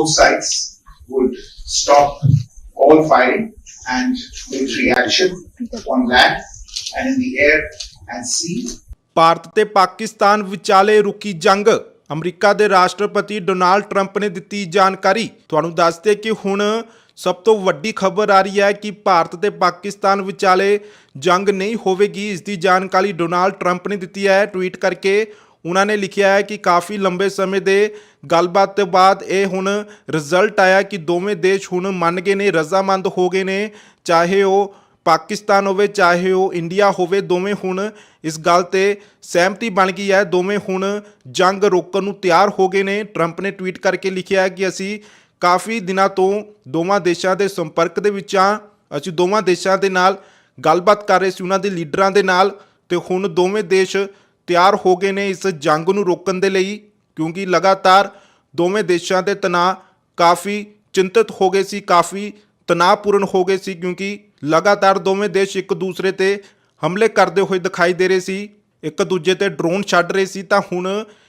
both sides would stop all firing and military action on land and in the air and sea. Bharat ਤੇ ਪਾਕਿਸਤਾਨ ਵਿਚਾਲੇ ਰੁਕੀ ਜੰਗ। America ਦੇ ਰਾਸ਼ਟਰਪਤੀ Donald Trump ਨੇ ਦਿੱਤੀ ਜਾਣਕਾਰੀ। ਤੁਹਾਨੂੰ ਦੱਸਦੇ ਕਿ ਹੁਣ ਸਭ ਤੋਂ ਵੱਡੀ ਖਬਰ ਆ ਰਹੀ ਹੈ ਕਿ ਭਾਰਤ ਤੇ ਪਾਕਿਸਤਾਨ ਵਿਚਾਲੇ ਜੰਗ ਨਹੀਂ ਹੋਵੇਗੀ। ਇਸ ਦੀ ਜਾਣਕਾਰੀ ਡੋਨਾਲਡ ਟਰੰਪ ਨੇ ਦਿੱਤੀ ਹੈ। ਟਵੀਟ ਕਰਕੇ ਉਹਨਾਂ ਨੇ ਲਿਖਿਆ ਹੈ ਕਿ ਕਾਫੀ ਲੰਬੇ ਸਮੇਂ ਦੇ ਗੱਲਬਾਤ ਤੋਂ ਬਾਅਦ ਇਹ ਹੁਣ ਰਿਜ਼ਲਟ ਆਇਆ ਕਿ ਦੋਵੇਂ ਦੇਸ਼ ਹੁਣ ਮੰਨ ਗਏ ਨੇ, ਰਜ਼ਾਮੰਦ ਹੋ ਗਏ ਨੇ, ਚਾਹੇ ਉਹ ਪਾਕਿਸਤਾਨ ਹੋਵੇ, ਚਾਹੇ ਉਹ ਇੰਡੀਆ ਹੋਵੇ, ਦੋਵੇਂ ਹੁਣ ਇਸ ਗੱਲ ਤੇ ਸਹਿਮਤੀ ਬਣ ਗਈ ਹੈ। ਦੋਵੇਂ ਹੁਣ ਜੰਗ ਰੋਕਣ ਨੂੰ ਤਿਆਰ ਹੋ ਗਏ ਨੇ। ਟਰੰਪ ਨੇ ਟਵੀਟ ਕਰਕੇ ਲਿਖਿਆ ਹੈ ਕਿ ਅਸੀਂ ਕਾਫੀ ਦਿਨਾਂ ਤੋਂ ਦੋਵਾਂ ਦੇਸ਼ਾਂ ਦੇ ਸੰਪਰਕ ਦੇ ਵਿੱਚ ਹਾਂ। ਅਸੀਂ ਦੋਵਾਂ ਦੇਸ਼ਾਂ ਦੇ ਨਾਲ ਗੱਲਬਾਤ ਕਰ ਰਹੇ ਸੀ, ਉਹਨਾਂ ਦੇ ਲੀਡਰਾਂ ਦੇ ਨਾਲ ਤੇ ਹੁਣ ਦੋਵੇਂ ਦੇਸ਼ ਤਿਆਰ ਹੋ ਗਏ ਨੇ ਇਸ ਜੰਗ ਨੂੰ ਰੋਕਣ ਦੇ ਲਈ, ਕਿਉਂਕਿ ਲਗਾਤਾਰ ਦੋਵੇਂ ਦੇਸ਼ਾਂ ਦੇ ਤਣਾਅ ਕਾਫੀ ਚਿੰਤਤ ਹੋ ਗਏ ਸੀ, ਕਾਫੀ ਤਣਾਅਪੂਰਨ ਹੋ ਗਏ ਸੀ, ਕਿਉਂਕਿ ਲਗਾਤਾਰ ਦੋਵੇਂ ਦੇਸ਼ ਇੱਕ ਦੂਸਰੇ ਤੇ ਹਮਲੇ ਕਰਦੇ ਹੋਏ ਦਿਖਾਈ ਦੇ ਰਹੇ ਸੀ। ਇੱਕ ਦੂਜੇ ਤੇ ਡਰੋਨ ਛੱਡ ਰਹੇ ਸੀ, ਤਾਂ ਹੁਣ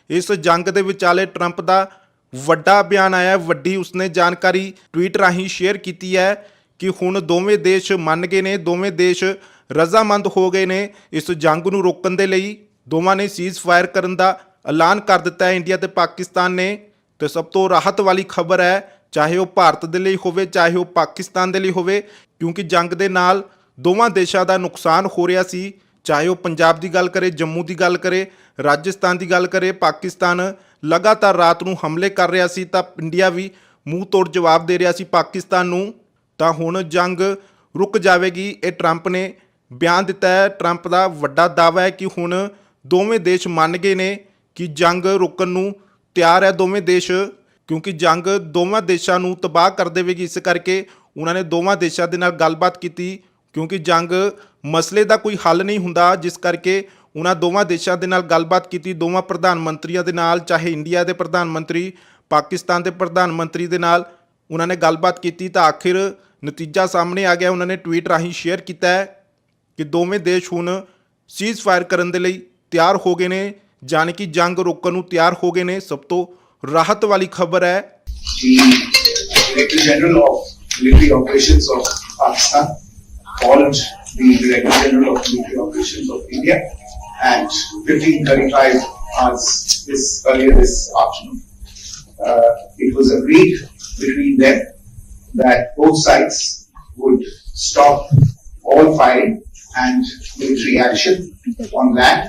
ਇਸ ਜੰਗ ਦੇ ਵਿਚਾਲੇ ਟਰੰਪ ਦਾ ਵੱਡਾ ਬਿਆਨ ਆਇਆ। ਵੱਡੀ ਉਸਨੇ ਜਾਣਕਾਰੀ ਟਵੀਟ ਰਾਹੀਂ ਸ਼ੇਅਰ ਕੀਤੀ ਹੈ ਕਿ ਹੁਣ ਦੋਵੇਂ ਦੇਸ਼ ਮੰਨ ਗਏ ਨੇ, ਦੋਵੇਂ ਦੇਸ਼ ਰਜ਼ਾਮੰਦ ਹੋ ਗਏ ਨੇ ਇਸ ਜੰਗ ਨੂੰ ਰੋਕਣ ਦੇ ਲਈ। ਦੋਵਾਂ ਨੇ ਸੀਜ਼ ਫਾਇਰ ਕਰਨ ਦਾ ਐਲਾਨ ਕਰ ਦਿੱਤਾ ਹੈ ਇੰਡੀਆ ਤੇ ਪਾਕਿਸਤਾਨ ਨੇ ਤੇ ਸਭ ਤੋਂ ਰਾਹਤ ਵਾਲੀ ਖਬਰ ਹੈ, ਚਾਹੇ ਉਹ ਭਾਰਤ ਦੇ ਲਈ ਹੋਵੇ, ਚਾਹੇ ਉਹ ਪਾਕਿਸਤਾਨ ਦੇ ਲਈ ਹੋਵੇ, ਕਿਉਂਕਿ ਜੰਗ ਦੇ ਨਾਲ ਦੋਵਾਂ ਦੇਸ਼ਾਂ ਦਾ ਨੁਕਸਾਨ ਹੋ ਰਿਹਾ ਸੀ, ਚਾਹੇ ਉਹ ਪੰਜਾਬ ਦੀ ਗੱਲ ਕਰੇ, ਜੰਮੂ ਦੀ ਗੱਲ ਕਰੇ, ਰਾਜਸਥਾਨ ਦੀ ਗੱਲ ਕਰੇ, ਪਾਕਿਸਤਾਨ ਲਗਾਤਾਰ ਰਾਤ ਨੂੰ ਹਮਲੇ ਕਰ ਰਿਹਾ ਸੀ ਤਾਂ ਇੰਡੀਆ ਵੀ ਮੂੰਹ ਤੋੜ ਜਵਾਬ ਦੇ ਰਿਹਾ ਸੀ ਪਾਕਿਸਤਾਨ ਨੂੰ। ਤਾਂ ਹੁਣ ਜੰਗ ਰੁਕ ਜਾਵੇਗੀ, ਇਹ ਟਰੰਪ ਨੇ ਬਿਆਨ ਦਿੱਤਾ ਹੈ। ਟਰੰਪ ਦਾ ਵੱਡਾ ਦਾਅਵਾ ਹੈ ਕਿ ਹੁਣ ਦੋਵੇਂ ਦੇਸ਼ ਮੰਨ ਗਏ ਨੇ ਕਿ ਜੰਗ ਰੁਕਣ ਨੂੰ ਤਿਆਰ ਹੈ ਦੋਵੇਂ ਦੇਸ਼, ਕਿਉਂਕਿ ਜੰਗ ਦੋਵਾਂ ਦੇਸ਼ਾਂ ਨੂੰ ਤਬਾਹ ਕਰ ਦੇਵੇਗੀ। ਇਸ ਕਰਕੇ ਉਹਨਾਂ ਨੇ ਦੋਵਾਂ ਦੇਸ਼ਾਂ ਦੇ ਨਾਲ ਗੱਲਬਾਤ ਕੀਤੀ, ਕਿਉਂਕਿ ਜੰਗ ਮਸਲੇ ਦਾ ਕੋਈ ਹੱਲ ਨਹੀਂ ਹੁੰਦਾ। ਜਿਸ ਕਰਕੇ ਉਹਨਾਂ ਦੋਵਾਂ ਦੇਸ਼ਾਂ ਦੇ ਨਾਲ ਗੱਲਬਾਤ ਕੀਤੀ, ਦੋਵਾਂ ਪ੍ਰਧਾਨ ਮੰਤਰੀਆਂ ਦੇ ਨਾਲ, ਚਾਹੇ ਇੰਡੀਆ ਦੇ ਪ੍ਰਧਾਨ ਮੰਤਰੀ, ਪਾਕਿਸਤਾਨ ਦੇ ਪ੍ਰਧਾਨ ਮੰਤਰੀ ਦੇ ਨਾਲ ਉਹਨਾਂ ਨੇ ਗੱਲਬਾਤ ਕੀਤੀ ਤਾਂ ਆਖਿਰ ਨਤੀਜਾ ਸਾਹਮਣੇ ਆ ਗਿਆ। ਉਹਨਾਂ ਨੇ ਟਵੀਟ ਰਾਹੀਂ ਸ਼ੇਅਰ ਕੀਤਾ ਕਿ ਦੋਵੇਂ ਦੇਸ਼ ਹੁਣ ਸੀਜ਼ ਫਾਇਰ ਕਰਨ ਦੇ ਲਈ ਤਿਆਰ ਹੋ ਗਏ ਨੇ ਜਾਣੀ ਕਿ ਜੰਗ ਰੋਕਣ ਨੂੰ ਤਿਆਰ ਹੋ ਗਏ ਨੇ ਸਭ ਤੋਂ ਰਾਹਤ ਵਾਲੀ ਖਬਰ ਹੈ the Director General of Military Operations of Pakistan called the Director General of Military Operations of India at 15:35 hours this earlier this afternoon. Uh, it was agreed between them that both sides would stop all firing and military action on land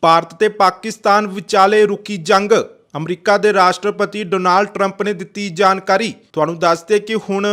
Bharat ਤੇ ਪਾਕਿਸਤਾਨ ਵਿਚਾਲੇ ਰੁਕੀ ਜੰਗ। America ਦੇ ਰਾਸ਼ਟਰਪਤੀ Donald Trump ਨੇ ਦਿੱਤੀ ਜਾਣਕਾਰੀ। ਤੁਹਾਨੂੰ ਦੱਸਦੇ ਕਿ ਹੁਣ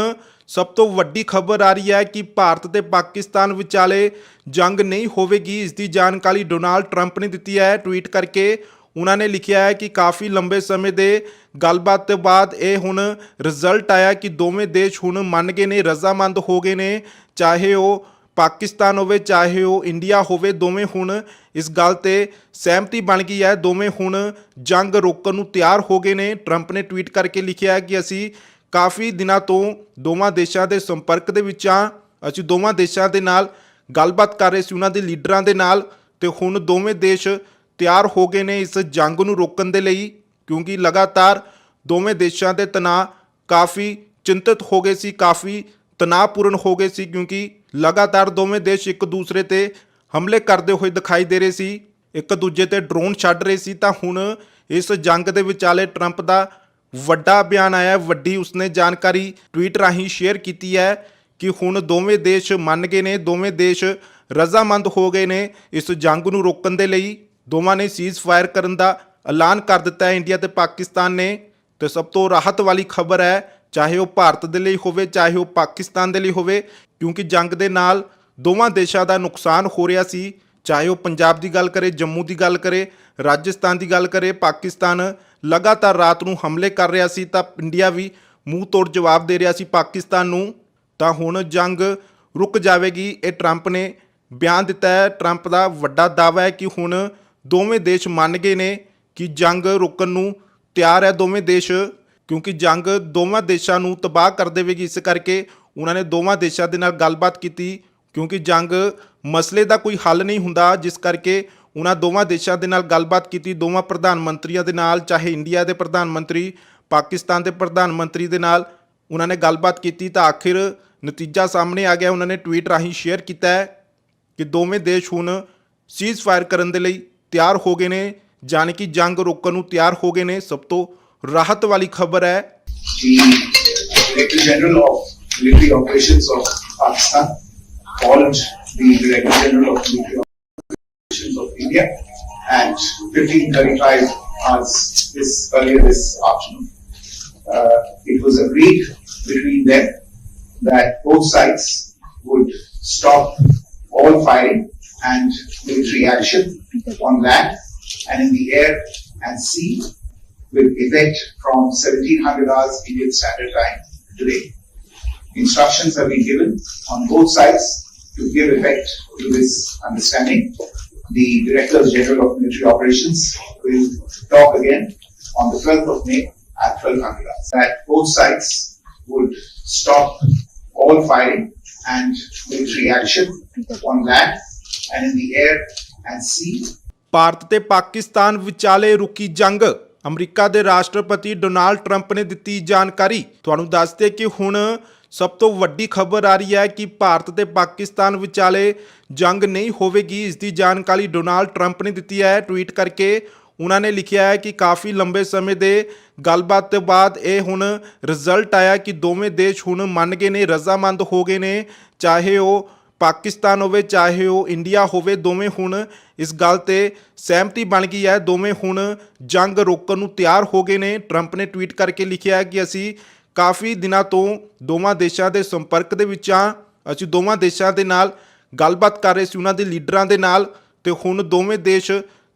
ਸਭ ਤੋਂ ਵੱਡੀ ਖਬਰ ਆ ਰਹੀ ਹੈ ਕਿ ਭਾਰਤ ਤੇ ਪਾਕਿਸਤਾਨ ਵਿਚਾਲੇ ਜੰਗ ਨਹੀਂ ਹੋਵੇਗੀ। ਇਸ ਦੀ ਜਾਣਕਾਰੀ ਡੋਨਾਲਡ ਟਰੰਪ ਨੇ ਦਿੱਤੀ ਹੈ। ਟਵੀਟ ਕਰਕੇ ਉਹਨਾਂ ਨੇ ਲਿਖਿਆ ਹੈ ਕਿ ਕਾਫੀ ਲੰਬੇ ਸਮੇਂ ਦੇ ਗੱਲਬਾਤ ਤੋਂ ਬਾਅਦ ਇਹ ਹੁਣ ਰਿਜ਼ਲਟ ਆਇਆ ਕਿ ਦੋਵੇਂ ਦੇਸ਼ ਹੁਣ ਮੰਨ ਗਏ ਨੇ, ਰਜ਼ਾਮੰਦ ਹੋ ਗਏ ਨੇ। ਚਾਹੇ ਉਹ ਪਾਕਿਸਤਾਨ ਹੋਵੇ, ਚਾਹੇ ਉਹ ਇੰਡੀਆ ਹੋਵੇ, ਦੋਵੇਂ ਹੁਣ ਇਸ ਗੱਲ ਤੇ ਸਹਿਮਤੀ ਬਣ ਗਈ ਹੈ। ਦੋਵੇਂ ਹੁਣ ਜੰਗ ਰੋਕਣ ਨੂੰ ਤਿਆਰ ਹੋ ਗਏ ਨੇ। ਟਰੰਪ ਨੇ ਟਵੀਟ ਕਰਕੇ ਲਿਖਿਆ ਹੈ ਕਿ ਅਸੀਂ ਕਾਫੀ ਦਿਨਾਂ ਤੋਂ ਦੋਵਾਂ ਦੇਸ਼ਾਂ ਦੇ ਸੰਪਰਕ ਦੇ ਵਿੱਚ ਹਾਂ। ਅਸੀਂ ਦੋਵਾਂ ਦੇਸ਼ਾਂ ਦੇ ਨਾਲ ਗੱਲਬਾਤ ਕਰ ਰਹੇ ਸੀ, ਉਹਨਾਂ ਦੇ ਲੀਡਰਾਂ ਦੇ ਨਾਲ। ਤੇ ਹੁਣ ਦੋਵੇਂ ਦੇਸ਼ ਤਿਆਰ ਹੋ ਗਏ ਨੇ ਇਸ ਜੰਗ ਨੂੰ ਰੋਕਣ ਦੇ ਲਈ, ਕਿਉਂਕਿ ਲਗਾਤਾਰ ਦੋਵੇਂ ਦੇਸ਼ਾਂ ਦੇ ਤਣਾਅ ਕਾਫੀ ਚਿੰਤਤ ਹੋ ਗਏ ਸੀ, ਕਾਫੀ ਤਣਾਅਪੂਰਨ ਹੋ ਗਏ ਸੀ, ਕਿਉਂਕਿ ਲਗਾਤਾਰ ਦੋਵੇਂ ਦੇਸ਼ ਇੱਕ ਦੂਸਰੇ ਤੇ ਹਮਲੇ ਕਰਦੇ ਹੋਏ ਦਿਖਾਈ ਦੇ ਰਹੇ ਸੀ। ਇੱਕ ਦੂਜੇ ਤੇ ਡਰੋਨ ਛੱਡ ਰਹੇ ਸੀ ਤਾਂ ਹੁਣ ਇਸ ਜੰਗ ਦੇ ਵਿਚਾਲੇ ਟਰੰਪ ਦਾ ਵੱਡਾ ਬਿਆਨ ਆਇਆ ਵੱਡੀ ਉਸਨੇ ਜਾਣਕਾਰੀ ਟਵੀਟ ਰਾਹੀਂ ਸ਼ੇਅਰ ਕੀਤੀ ਹੈ ਕਿ ਹੁਣ ਦੋਵੇਂ ਦੇਸ਼ ਮੰਨ ਗਏ ਨੇ, ਦੋਵੇਂ ਦੇਸ਼ ਰਜ਼ਾਮੰਦ ਹੋ ਗਏ ਨੇ ਇਸ ਜੰਗ ਨੂੰ ਰੋਕਣ ਦੇ ਲਈ। ਦੋਵਾਂ ਨੇ ਸੀਜ਼ ਫਾਇਰ ਕਰਨ ਦਾ ਐਲਾਨ ਕਰ ਦਿੱਤਾ ਹੈ ਇੰਡੀਆ ਤੇ ਪਾਕਿਸਤਾਨ ਨੇ। ਤੇ ਸਭ ਤੋਂ ਰਾਹਤ ਵਾਲੀ ਖਬਰ ਹੈ, ਚਾਹੇ ਉਹ ਭਾਰਤ ਦੇ ਲਈ ਹੋਵੇ, ਚਾਹੇ ਉਹ ਪਾਕਿਸਤਾਨ ਦੇ ਲਈ ਹੋਵੇ, ਕਿਉਂਕਿ ਜੰਗ ਦੇ ਨਾਲ ਦੋਵਾਂ ਦੇਸ਼ਾਂ ਦਾ ਨੁਕਸਾਨ ਹੋ ਰਿਹਾ ਸੀ। ਚਾਹੇ ਉਹ ਪੰਜਾਬ ਦੀ ਗੱਲ ਕਰੇ, ਜੰਮੂ ਦੀ ਗੱਲ ਕਰੇ, ਰਾਜਸਥਾਨ ਦੀ ਗੱਲ ਕਰੇ, ਪਾਕਿਸਤਾਨ ਲਗਾਤਾਰ ਰਾਤ ਨੂੰ ਹਮਲੇ ਕਰ ਰਿਹਾ ਸੀ ਤਾਂ ਇੰਡੀਆ ਵੀ ਮੂੰਹ ਤੋੜ ਜਵਾਬ ਦੇ ਰਿਹਾ ਸੀ ਪਾਕਿਸਤਾਨ ਨੂੰ। ਤਾਂ ਹੁਣ ਜੰਗ ਰੁਕ ਜਾਵੇਗੀ, ਇਹ ਟਰੰਪ ਨੇ ਬਿਆਨ ਦਿੱਤਾ ਹੈ। ਟਰੰਪ ਦਾ ਵੱਡਾ ਦਾਅਵਾ ਹੈ ਕਿ ਹੁਣ ਦੋਵੇਂ ਦੇਸ਼ ਮੰਨ ਗਏ ਨੇ ਕਿ ਜੰਗ ਰੁਕਣ ਨੂੰ ਤਿਆਰ ਹੈ ਦੋਵੇਂ ਦੇਸ਼, ਕਿਉਂਕਿ ਜੰਗ ਦੋਵਾਂ ਦੇਸ਼ਾਂ ਨੂੰ ਤਬਾਹ ਕਰ ਦੇਵੇਗੀ। ਇਸ ਕਰਕੇ ਉਹਨਾਂ ਨੇ ਦੋਵਾਂ ਦੇਸ਼ਾਂ ਦੇ ਨਾਲ ਗੱਲਬਾਤ ਕੀਤੀ। ਕਿਉਂਕਿ ਜੰਗ ਮਸਲੇ ਦਾ ਕੋਈ ਹੱਲ ਨਹੀਂ ਹੁੰਦਾ, ਜਿਸ ਕਰਕੇ ਉਹਨਾਂ ਦੋਵਾਂ ਦੇਸ਼ਾਂ ਦੇ ਨਾਲ ਗੱਲਬਾਤ ਕੀਤੀ, ਦੋਵਾਂ ਪ੍ਰਧਾਨ ਮੰਤਰੀਆਂ ਦੇ ਨਾਲ, ਚਾਹੇ ਇੰਡੀਆ ਦੇ ਪ੍ਰਧਾਨ ਮੰਤਰੀ, ਪਾਕਿਸਤਾਨ ਦੇ ਪ੍ਰਧਾਨ ਮੰਤਰੀ ਦੇ ਨਾਲ ਉਹਨਾਂ ਨੇ ਗੱਲਬਾਤ ਕੀਤੀ ਤਾਂ ਆਖਿਰ ਨਤੀਜਾ ਸਾਹਮਣੇ ਆ ਗਿਆ, ਉਹਨਾਂ ਨੇ ਟਵੀਟ ਰਾਹੀਂ ਸ਼ੇਅਰ ਕੀਤਾ ਹੈ ਕਿ ਦੋਵੇਂ ਦੇਸ਼ ਹੁਣ ਸੀਜ਼ ਫਾਇਰ ਕਰਨ ਦੇ ਲਈ ਤਿਆਰ ਹੋ ਗਏ ਨੇ, ਜਾਣੀ ਕਿ ਜੰਗ ਰੋਕਣ ਨੂੰ ਤਿਆਰ ਹੋ ਗਏ ਨੇ। ਸਭ ਤੋਂ ਰਾਹਤ ਵਾਲੀ ਖਬਰ ਹੈ the Director General of Military Operations of Pakistan called the Director General of Military Operations of India and 15:35 hours this earlier this afternoon. Uh, it was agreed between them that both sides would stop all firing and military action on land and in the air and sea with effect from 1700 hours Indian Standard Time today. Instructions have been given on both sides to give effect to this understanding. The Directors General of Military Operations will talk again on the 12th of May at 1200 hours. That both sides would stop all firing and military action on land and in the air and sea Bharat ਤੇ ਪਾਕਿਸਤਾਨ ਵਿਚਾਲੇ ਰੁਕੀ ਜੰਗ America ਦੇ ਰਾਸ਼ਟਰਪਤੀ Donald Trump ਨੇ ਦਿੱਤੀ ਜਾਣਕਾਰੀ ਤੁਹਾਨੂੰ ਦੱਸਦੇ ਕਿ ਹੁਣ ਸਭ ਤੋਂ ਵੱਡੀ ਖਬਰ ਆ ਰਹੀ ਹੈ ਕਿ ਭਾਰਤ ਤੇ ਪਾਕਿਸਤਾਨ ਵਿਚਾਲੇ ਜੰਗ ਨਹੀਂ ਹੋਵੇਗੀ, ਇਸ ਦੀ ਜਾਣਕਾਰੀ ਡੋਨਾਲਡ ਟਰੰਪ ਨੇ ਦਿੱਤੀ ਹੈ। ਟਵੀਟ ਕਰਕੇ ਉਹਨਾਂ ਨੇ ਲਿਖਿਆ ਹੈ ਕਿ ਕਾਫੀ ਲੰਬੇ ਸਮੇਂ ਦੇ ਗੱਲਬਾਤ ਤੋਂ ਬਾਅਦ ਇਹ ਹੁਣ ਰਿਜ਼ਲਟ ਆਇਆ ਕਿ ਦੋਵੇਂ ਦੇਸ਼ ਹੁਣ ਮੰਨ ਗਏ ਨੇ, ਰਜ਼ਾਮੰਦ ਹੋ ਗਏ ਨੇ, ਚਾਹੇ ਉਹ ਪਾਕਿਸਤਾਨ ਹੋਵੇ, ਚਾਹੇ ਉਹ ਇੰਡੀਆ ਹੋਵੇ, ਦੋਵੇਂ ਹੁਣ ਇਸ ਗੱਲ ਤੇ ਸਹਿਮਤੀ ਬਣ ਗਈ ਹੈ। ਦੋਵੇਂ ਹੁਣ ਜੰਗ ਰੋਕਣ ਨੂੰ ਤਿਆਰ ਹੋ ਗਏ ਨੇ। ਟਰੰਪ ਨੇ ਟਵੀਟ ਕਰਕੇ ਲਿਖਿਆ ਹੈ ਕਿ ਅਸੀਂ ਕਾਫੀ ਦਿਨਾਂ ਤੋਂ ਦੋਵਾਂ ਦੇਸ਼ਾਂ ਦੇ ਸੰਪਰਕ ਦੇ ਵਿੱਚ ਆ। ਅਸੀਂ ਦੋਵਾਂ ਦੇਸ਼ਾਂ ਦੇ ਨਾਲ ਗੱਲਬਾਤ ਕਰ ਰਹੇ ਸੀ, ਉਹਨਾਂ ਦੇ ਲੀਡਰਾਂ ਦੇ ਨਾਲ ਤੇ ਹੁਣ ਦੋਵੇਂ ਦੇਸ਼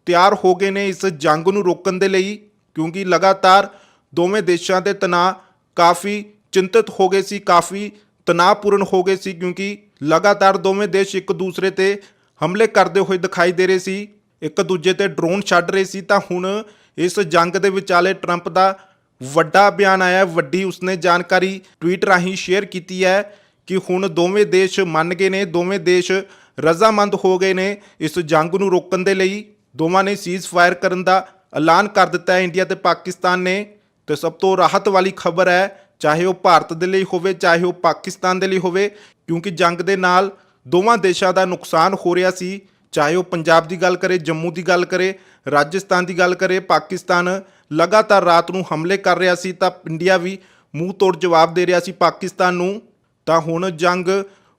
ਤਿਆਰ ਹੋ ਗਏ ਨੇ ਇਸ ਜੰਗ ਨੂੰ ਰੋਕਣ ਦੇ ਲਈ, ਕਿਉਂਕਿ ਲਗਾਤਾਰ ਦੋਵੇਂ ਦੇਸ਼ਾਂ ਦੇ ਤਣਾਅ ਕਾਫੀ ਚਿੰਤਤ ਹੋ ਗਏ ਸੀ, ਕਾਫੀ ਤਣਾਅਪੂਰਨ ਹੋ ਗਏ ਸੀ, ਕਿਉਂਕਿ ਲਗਾਤਾਰ ਦੋਵੇਂ ਦੇਸ਼ ਇੱਕ ਦੂਸਰੇ ਤੇ ਹਮਲੇ ਕਰਦੇ ਹੋਏ ਦਿਖਾਈ ਦੇ ਰਹੇ ਸੀ। ਇੱਕ ਦੂਜੇ ਤੇ ਡਰੋਨ ਛੱਡ ਰਹੇ ਸੀ, ਤਾਂ ਹੁਣ ਇਸ ਜੰਗ ਦੇ ਵਿਚਾਲੇ ਟਰੰਪ ਦਾ ਵੱਡਾ ਬਿਆਨ ਆਇਆ ਹੈ, ਵੱਡੀ ਉਸਨੇ ਜਾਣਕਾਰੀ ਟਵੀਟ ਰਾਹੀਂ ਸ਼ੇਅਰ ਕੀਤੀ ਹੈ ਕਿ ਹੁਣ ਦੋਵੇਂ ਦੇਸ਼ ਮੰਨ ਗਏ ਨੇ ਦੋਵੇਂ ਦੇਸ਼ ਰਜ਼ਾਮੰਦ ਹੋ ਗਏ ਨੇ ਇਸ ਜੰਗ ਨੂੰ ਰੋਕਣ ਦੇ ਲਈ। ਦੋਵਾਂ ਨੇ ਸੀਜ਼ ਫਾਇਰ ਕਰਨ ਦਾ ਐਲਾਨ ਕਰ ਦਿੱਤਾ ਹੈ। ਇੰਡੀਆ ਤੇ ਪਾਕਿਸਤਾਨ ਨੇ ਤੇ ਸਭ ਤੋਂ ਰਾਹਤ ਵਾਲੀ ਖਬਰ ਹੈ ਚਾਹੇ ਉਹ ਭਾਰਤ ਦੇ ਲਈ ਹੋਵੇ ਚਾਹੇ ਉਹ ਪਾਕਿਸਤਾਨ ਦੇ ਲਈ ਹੋਵੇ ਕਿਉਂਕਿ ਜੰਗ ਦੇ ਨਾਲ ਦੋਵਾਂ ਦੇਸ਼ਾਂ ਦਾ ਨੁਕਸਾਨ ਹੋ ਰਿਹਾ ਸੀ। ਚਾਹੇ ਉਹ ਪੰਜਾਬ ਦੀ ਗੱਲ ਕਰੇ ਜੰਮੂ ਦੀ ਗੱਲ ਕਰੇ ਰਾਜਸਥਾਨ ਦੀ ਗੱਲ ਕਰੇ ਪਾਕਿਸਤਾਨ ਲਗਾਤਾਰ ਰਾਤ ਨੂੰ ਹਮਲੇ ਕਰ ਰਿਹਾ ਸੀ ਤਾਂ ਇੰਡੀਆ ਵੀ ਮੂੰਹ ਤੋੜ ਜਵਾਬ ਦੇ ਰਿਹਾ ਸੀ ਪਾਕਿਸਤਾਨ ਨੂੰ। ਤਾਂ ਹੁਣ ਜੰਗ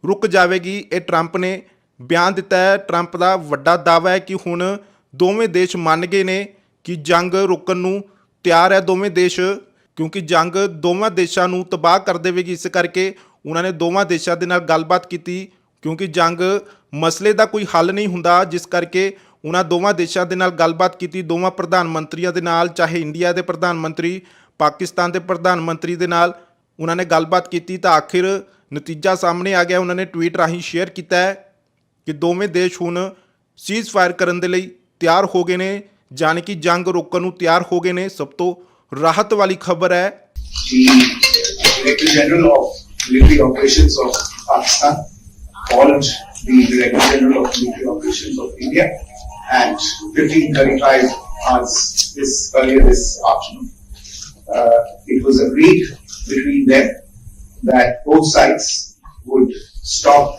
ਰੁਕ ਜਾਵੇਗੀ, ਇਹ ਟਰੰਪ ਨੇ ਬਿਆਨ ਦਿੱਤਾ ਹੈ। ਟਰੰਪ ਦਾ ਵੱਡਾ ਦਾਅਵਾ ਹੈ ਕਿ ਹੁਣ ਦੋਵੇਂ ਦੇਸ਼ ਮੰਨ ਗਏ ਨੇ ਕਿ ਜੰਗ ਰੁਕਣ ਨੂੰ ਤਿਆਰ ਹੈ ਦੋਵੇਂ ਦੇਸ਼, ਕਿਉਂਕਿ ਜੰਗ ਦੋਵਾਂ ਦੇਸ਼ਾਂ ਨੂੰ ਤਬਾਹ ਕਰ ਦੇਵੇਗੀ। ਇਸ ਕਰਕੇ ਉਹਨਾਂ ਨੇ ਦੋਵਾਂ ਦੇਸ਼ਾਂ ਦੇ ਨਾਲ ਗੱਲਬਾਤ ਕੀਤੀ, ਕਿਉਂਕਿ ਜੰਗ ਮਸਲੇ ਦਾ ਕੋਈ ਹੱਲ ਨਹੀਂ ਹੁੰਦਾ। ਜਿਸ ਕਰਕੇ ਉਹਨਾਂ ਦੋਵਾਂ ਦੇਸ਼ਾਂ ਦੇ ਨਾਲ ਗੱਲਬਾਤ ਕੀਤੀ। ਦੋਵਾਂ ਪ੍ਰਧਾਨ ਮੰਤਰੀਆਂ ਦੇ ਨਾਲ, ਚਾਹੇ ਇੰਡੀਆ ਦੇ ਪ੍ਰਧਾਨ ਮੰਤਰੀ, ਪਾਕਿਸਤਾਨ ਦੇ ਪ੍ਰਧਾਨ ਮੰਤਰੀ ਦੇ ਨਾਲ ਉਹਨਾਂ ਨੇ ਗੱਲਬਾਤ ਕੀਤੀ ਤਾਂ ਆਖਿਰ ਨਤੀਜਾ ਸਾਹਮਣੇ ਆ ਗਿਆ। ਉਹਨਾਂ ਨੇ ਟਵੀਟ ਰਾਹੀਂ ਸ਼ੇਅਰ ਕੀਤਾ ਹੈ ਕਿ ਦੋਵੇਂ ਦੇਸ਼ ਹੁਣ ਸੀਜ਼ ਫਾਇਰ ਕਰਨ ਦੇ ਲਈ ਤਿਆਰ ਹੋ ਗਏ ਨੇ ਜਾਣੀ ਕਿ ਜੰਗ ਰੋਕਣ ਨੂੰ ਤਿਆਰ ਹੋ ਗਏ ਨੇ। ਸਭ ਤੋਂ ਰਾਹਤ ਵਾਲੀ ਖਬਰ ਹੈ the Director General of Military Operations of Pakistan called the Director General of Military Operations at 15:35 hours this earlier this afternoon. Uh, it was agreed between them that both sides would stop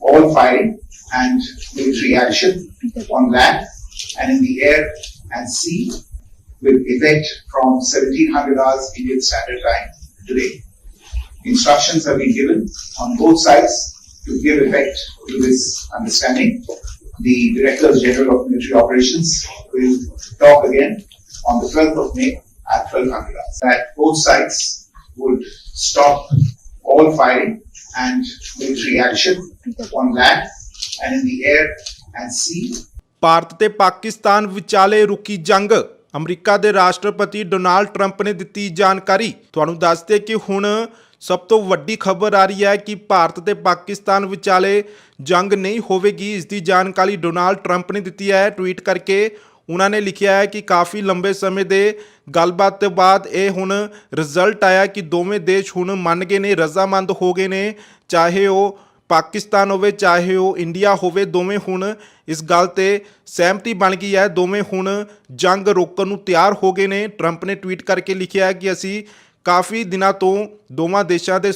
all firing and military action on land and in the air and sea with effect from 1700 hours Indian Standard Time today. Instructions have been given on both sides to give effect to this understanding. The Directors General of Military Operations will talk again on the 12th of May at 1200 hours. That both sides would stop all firing and military action on land and in the air and sea Bharat ਤੇ ਪਾਕਿਸਤਾਨ ਵਿਚਾਲੇ ਰੁਕੀ ਜੰਗ America ਦੇ ਰਾਸ਼ਟਰਪਤੀ Donald Trump ਨੇ ਦਿੱਤੀ ਜਾਣਕਾਰੀ ਤੁਹਾਨੂੰ ਦੱਸਦੇ ਕਿ ਹੁਣ ਸਭ ਤੋਂ ਵੱਡੀ ਖਬਰ ਆ ਰਹੀ ਹੈ ਕਿ ਭਾਰਤ ਤੇ ਪਾਕਿਸਤਾਨ ਵਿਚਾਲੇ ਜੰਗ ਨਹੀਂ ਹੋਵੇਗੀ, ਇਸ ਦੀ ਜਾਣਕਾਰੀ ਡੋਨਾਲਡ ਟਰੰਪ ਨੇ ਦਿੱਤੀ ਹੈ। ਟਵੀਟ ਕਰਕੇ ਉਹਨਾਂ ਨੇ ਲਿਖਿਆ ਹੈ ਕਿ ਕਾਫੀ ਲੰਬੇ ਸਮੇਂ ਦੇ ਗੱਲਬਾਤ ਤੋਂ ਬਾਅਦ ਇਹ ਹੁਣ ਰਿਜ਼ਲਟ ਆਇਆ ਕਿ ਦੋਵੇਂ ਦੇਸ਼ ਹੁਣ ਮੰਨ ਗਏ ਨੇ, ਰਜ਼ਾਮੰਦ ਹੋ ਗਏ ਨੇ। ਚਾਹੇ ਉਹ ਪਾਕਿਸਤਾਨ ਹੋਵੇ, ਚਾਹੇ ਉਹ ਇੰਡੀਆ ਹੋਵੇ, ਦੋਵੇਂ ਹੁਣ ਇਸ ਗੱਲ ਤੇ ਸਹਿਮਤੀ ਬਣ ਗਈ ਹੈ। ਦੋਵੇਂ ਹੁਣ ਜੰਗ ਰੋਕਣ ਨੂੰ ਤਿਆਰ ਹੋ ਗਏ ਨੇ। ਟਰੰਪ ਨੇ ਟਵੀਟ ਕਰਕੇ ਲਿਖਿਆ ਹੈ ਕਿ ਅਸੀਂ ਕਾਫੀ ਦਿਨਾਂ ਤੋਂ ਦੋਵਾਂ ਦੇਸ਼ਾਂ ਦੇ